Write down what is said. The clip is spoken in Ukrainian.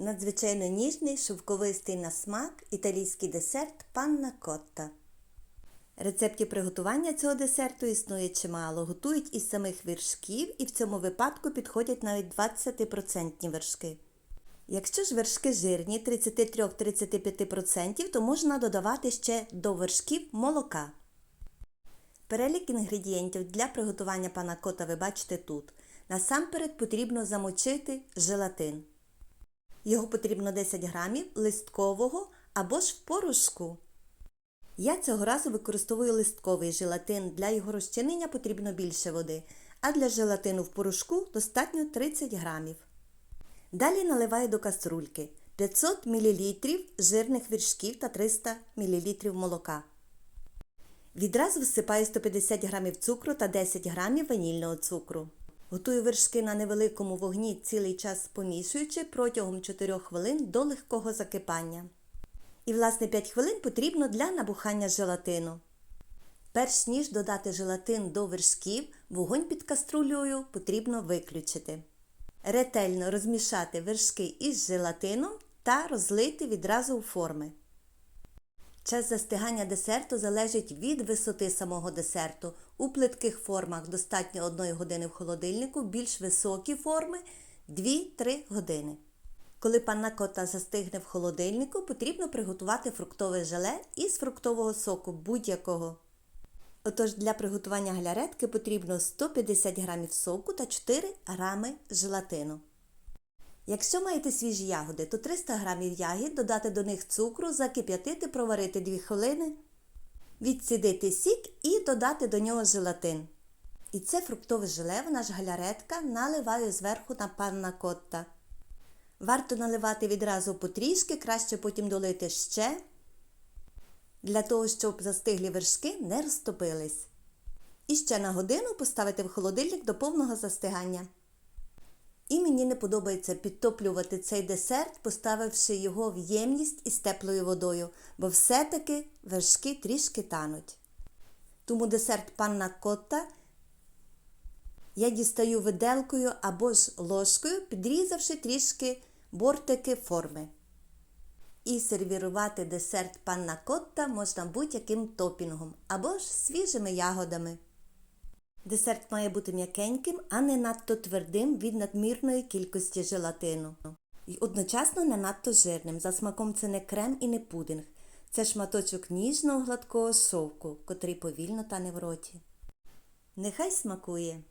Надзвичайно ніжний, шовковистий на смак італійський десерт панна котта. Рецептів приготування цього десерту існує чимало. Готують із самих вершків і в цьому випадку підходять навіть 20% вершки. Якщо ж вершки жирні 33-35%, то можна додавати ще до вершків молока. Перелік інгредієнтів для приготування панакота ви бачите тут. Насамперед потрібно замочити желатин. Його потрібно 10 грамів листкового або ж в порошку. Я цього разу використовую листковий желатин. Для його розчинення потрібно більше води, а для желатину в порошку достатньо 30 грамів. Далі наливаю до каструльки 500 мл жирних вершків та 300 мл молока. Відразу всипаю 150 г цукру та 10 г ванільного цукру. Готую вершки на невеликому вогні цілий час помішуючи протягом 4 хвилин до легкого закипання. І, власне, 5 хвилин потрібно для набухання желатину. Перш ніж додати желатин до вершків, вогонь під каструлею потрібно виключити. Ретельно розмішати вершки із желатином та розлити відразу у форми. Час застигання десерту залежить від висоти самого десерту. У плитких формах достатньо 1 години в холодильнику, більш високі форми 2-3 години. Коли панна кота застигне в холодильнику, потрібно приготувати фруктове желе із фруктового соку будь-якого. Отож, для приготування галяретки потрібно 150 г соку та 4 г желатину. Якщо маєте свіжі ягоди, то 300 г ягід додати до них цукру, закип'ятити, проварити 2 хвилини, відсідити сік і додати до нього желатин. І це фруктове желе, вона ж галяретка, наливаю зверху на панна котта. Варто наливати відразу потрішки, краще потім долити ще, для того, щоб застиглі вершки не розтопились. І ще на годину поставити в холодильник до повного застигання. І мені не подобається підтоплювати цей десерт, поставивши його в ємність із теплою водою, бо все-таки вершки трішки тануть. Тому десерт панна котта я дістаю виделкою або ж ложкою, підрізавши трішки бортики форми. І сервірувати десерт панна котта можна будь-яким топінгом або ж свіжими ягодами. Десерт має бути м'якеньким, а не надто твердим від надмірної кількості желатину. І одночасно не надто жирним. За смаком це не крем і не пудинг. Це шматочок ніжного гладкого шовку, котрий повільно тане в роті. Нехай смакує!